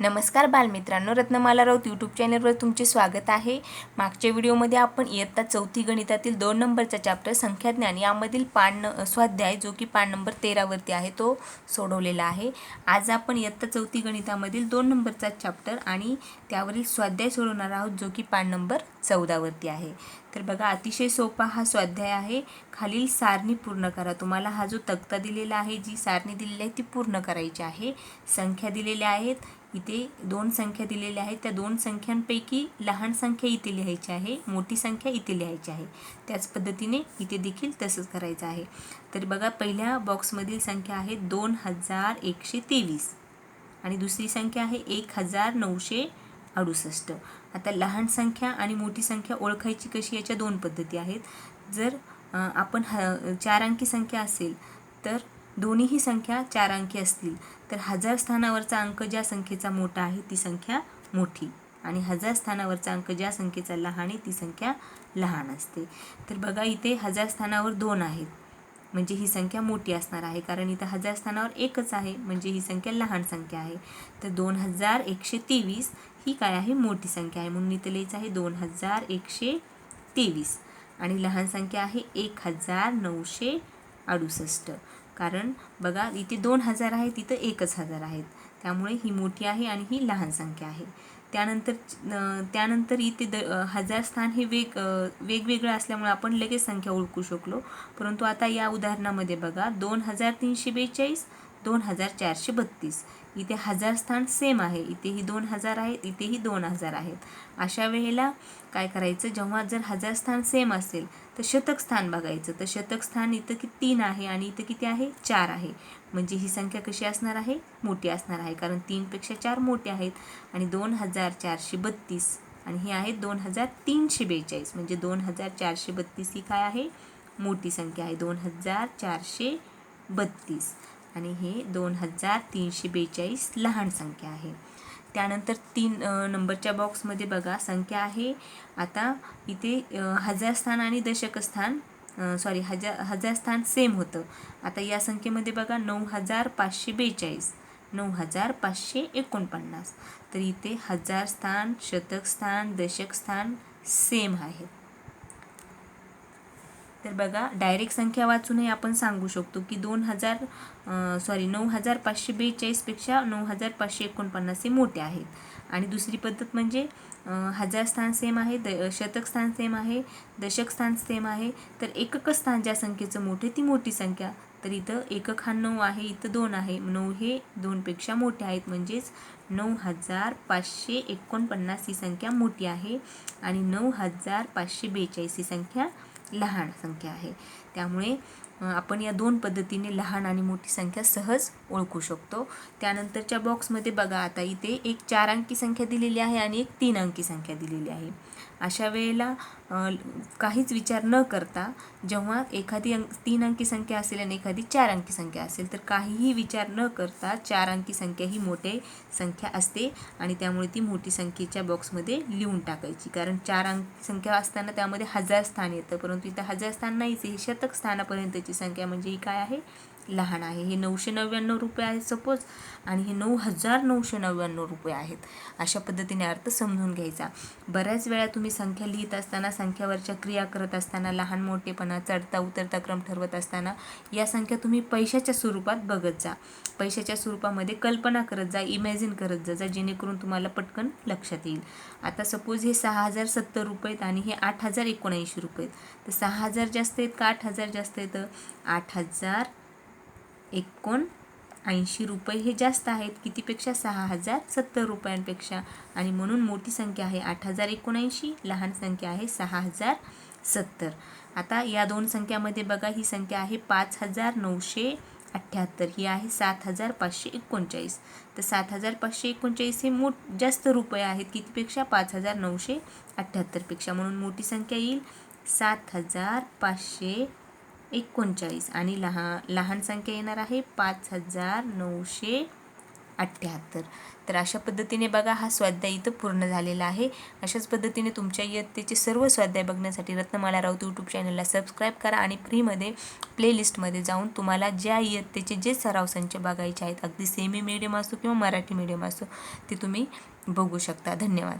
नमस्कार बालमित्रांनो रत्नमाला राऊत यूट्यूब चॅनलवर तुमचे स्वागत आहे. मागच्या व्हिडिओमध्ये आपण इयत्ता चौथी गणितातील दोन नंबरचा चॅप्टर संख्याज्ञान यामधील पान न स्वाध्याय जो की पान नंबर तेरावरती आहे तो सोडवलेला आहे. आज आपण इयत्ता चौथी गणितामधील दोन नंबरचा चॅप्टर आणि त्यावरील स्वाध्याय सोडवणार आहोत जो की पान नंबर चौदावरती आहे. तर बघा अतिशय सोपा हा स्वाध्याय आहे. खालील सारणी पूर्ण करा. तुम्हाला हा जो तक्ता दिलेला आहे जी सारणी दिलेली आहे ती पूर्ण करायची आहे. संख्या दिलेल्या आहेत. इथे दोन संख्या दिलेल्या आहेत. त्या दोन संख्यांपैकी लहान संख्या इथे लिहायची आहे. मोठी संख्या इथे लिहायची आहे. त्याच पद्धतीने इथे देखील तसंच करायचं आहे. तर बघा पहिल्या बॉक्समधील संख्या आहे दोन हजार एकशे तेवीस. आणि दुसरी संख्या आहे एक हजार नऊशे अडुसष्ट. आता लहान संख्या आणि मोठी संख्या ओळखायची कशी याच्या दोन पद्धती आहेत. जर आपण ह चार अंकी संख्या असेल तर दोन्हीही संख्या चार अंकी असतील. तर हजार स्थानावरचा अंक ज्या संख्येचा मोठा आहे ती संख्या मोठी. आणि हजार स्थानावरचा अंक ज्या संख्येचा लहान आहे ती संख्या लहान असते. तर बघा इथे हजार स्थानावर दोन आहेत. म्हणजे ही संख्या मोठी असणार आहे. कारण इथं हजार स्थानावर एकच आहे. म्हणजे ही संख्या लहान संख्या आहे. तर दोन हजार एकशे तेवीस ही काय आहे? मोठी संख्या आहे. म्हणून इथं लिहायचं आहे दोन हजार एकशे तेवीस आणि लहान संख्या आहे एक हजार नऊशे अडुसष्ट कारण बघा इथे दोन हजार आहेत तिथं एकच हजार आहेत. त्यामुळे ही मोठी आहे आणि ही लहान संख्या आहे. त्यानंतर त्यानंतर इथे द हजार स्थान हे वेग वेगवेगळं असल्यामुळे आपण लगेच संख्या ओळखू शकलो. परंतु आता या उदाहरणामध्ये बघा दोन हजार तीनशे बेचाळीस दोन हजार चारशे बत्तीस. इथे हजार स्थान सेम आहे. इथेही दोन हजार आहेत इथेही दोन हजार आहेत. अशा वेळेला काय करायचं? जेव्हा जर हजार स्थान सेम असेल तर शतक स्थान बघायचं. तर शतक स्थान इथं की तीन आहे आणि इथं किती आहे? चार आहे. म्हणजे ही संख्या कशी असणार आहे? मोठी असणार आहे. कारण तीनपेक्षा चार मोठे आहेत आणि दोन हजार चारशे बत्तीस. आणि ही आहे दोन हजार तीनशे बेचाळीस. म्हणजे दोन हजार चारशे बत्तीस ही काय आहे? मोठी संख्या आहे. दोन हजार चारशे बत्तीस. आणि हे दोन हजार तीनशे बेचाळीस लहान संख्या आहे. त्यानंतर तीन नंबरच्या बॉक्समध्ये बघा संख्या आहे. आता इथे हजार स्थान आणि दशक स्थान सॉरी हजार हजार स्थान सेम होतं. आता या संख्येमध्ये बघा नऊ हजार पाचशे बेचाळीस नऊ हजार पाचशे एकोणपन्नास. तर इथे हजार स्थान शतक स्थान दशक स्थान सेम आहेत तर बघा डायरेक्ट संख्या वाचूनही आपण सांगू शकतो की दोन हजार सॉरी नऊ हजार पाचशे बेचाळीसपेक्षा नऊ हजार पाचशे एकोणपन्नास हे मोठे आहेत. आणि दुसरी पद्धत म्हणजे हजार स्थान सेम आहे द शतक स्थान सेम आहे दशक स्थान सेम आहे. तर एकक स्थान ज्या संख्येचं मोठे ती मोठी संख्या. तर इथं एकक हा नऊ आहे इथं दोन आहे. नऊ हे दोनपेक्षा मोठे आहेत. म्हणजेच नऊ हजार पाचशे एकोणपन्नास ही संख्या मोठी आहे. आणि नऊ हजार पाचशे बेचाळीस ही संख्या लहान संख्या आहे. त्यामुळे आपण या दोन पद्धतीने लहान आणि मोठी संख्या सहज ओळखू शकतो त्यानंतरच्या बॉक्समध्ये बघा आता इथे एक चार अंकी संख्या दिलेली आहे आणि एक तीन अंकी संख्या दिलेली आहे अशा वेळेला काहीच विचार न करता जेव्हा एखादी अंक तीन अंकी संख्या असेल आणि एखादी चार अंकी संख्या असेल तर काहीही विचार न करता चार अंकी संख्या ही मोठे संख्या असते आणि त्यामुळे ती मोठी संख्येच्या बॉक्समध्ये लिहून टाकायची कारण चार अंकी संख्या असताना त्यामध्ये हजार स्थान येतं परंतु इथं हजार स्थान नाहीच आहे. शतक स्थानापर्यंतची संख्या म्हणजे ही काय आहे? लहान आहे. हे नऊशे नव्याण्णव रुपये आहे सपोज आणि हे नऊ हजार नऊशे नव्याण्णव रुपये आहेत. अशा पद्धतीने अर्थ समजून घ्यायचा. बऱ्याच वेळा तुम्ही संख्या लिहित असताना संख्यावरच्या क्रिया करत असताना लहान मोठेपणा चढता उतरता क्रम ठरवत असताना या संख्या तुम्ही पैशाच्या स्वरूपात बघत जा. पैशाच्या स्वरूपामध्ये कल्पना करत जा इमॅजिन करत जा जा जेणेकरून तुम्हाला पटकन लक्षात येईल. आता सपोज हे सहा हजार सत्तर रुपये आहेत आणि हे आठ हजार एकोणऐंशी रुपये आहेत. तर सहा हजार जास्त आहेत का? आठ हजार जास्त आहेत. आठ हजार एकोण ऐंशी रुपये हे जास्त आहेत कितीपेक्षा? सहा हजार सत्तर रुपयांपेक्षा. आणि म्हणून मोठी संख्या आहे आठ हजार एकोणऐंशी लहान संख्या आहे सहा हजार सत्तर. आता या दोन संख्यामध्ये बघा ही संख्या आहे पाच हजार नऊशे अठ्ठ्याहत्तर ही आहे सात हजार पाचशे एकोणचाळीस. तर सात हजार पाचशे एकोणचाळीस हे मोठ जास्त रुपये आहेत कितीपेक्षा? पाच हजार नऊशे अठ्ठ्याहत्तरपेक्षा. म्हणून मोठी संख्या येईल सात हजार पाचशे एकोणचाळीस आणि लहान लहान संख्या येणार आहे पाच हजार नऊशे अठ्ठ्याहत्तर तर अशा पद्धतीने बघा हा स्वाध्याय इथं पूर्ण झालेला आहे. अशाच पद्धतीने तुमच्या इयत्तेचे सर्व स्वाध्याय बघण्यासाठी रत्नमाला राऊत यूट्यूब चॅनलला सबस्क्राईब करा आणि फ्रीमध्ये प्लेलिस्टमध्ये जाऊन तुम्हाला ज्या इयत्तेचे जे सराव संच बघायचे आहेत अगदी सेमी मिडियम असो किंवा मराठी मिडियम असो ते तुम्ही बघू शकता. धन्यवाद.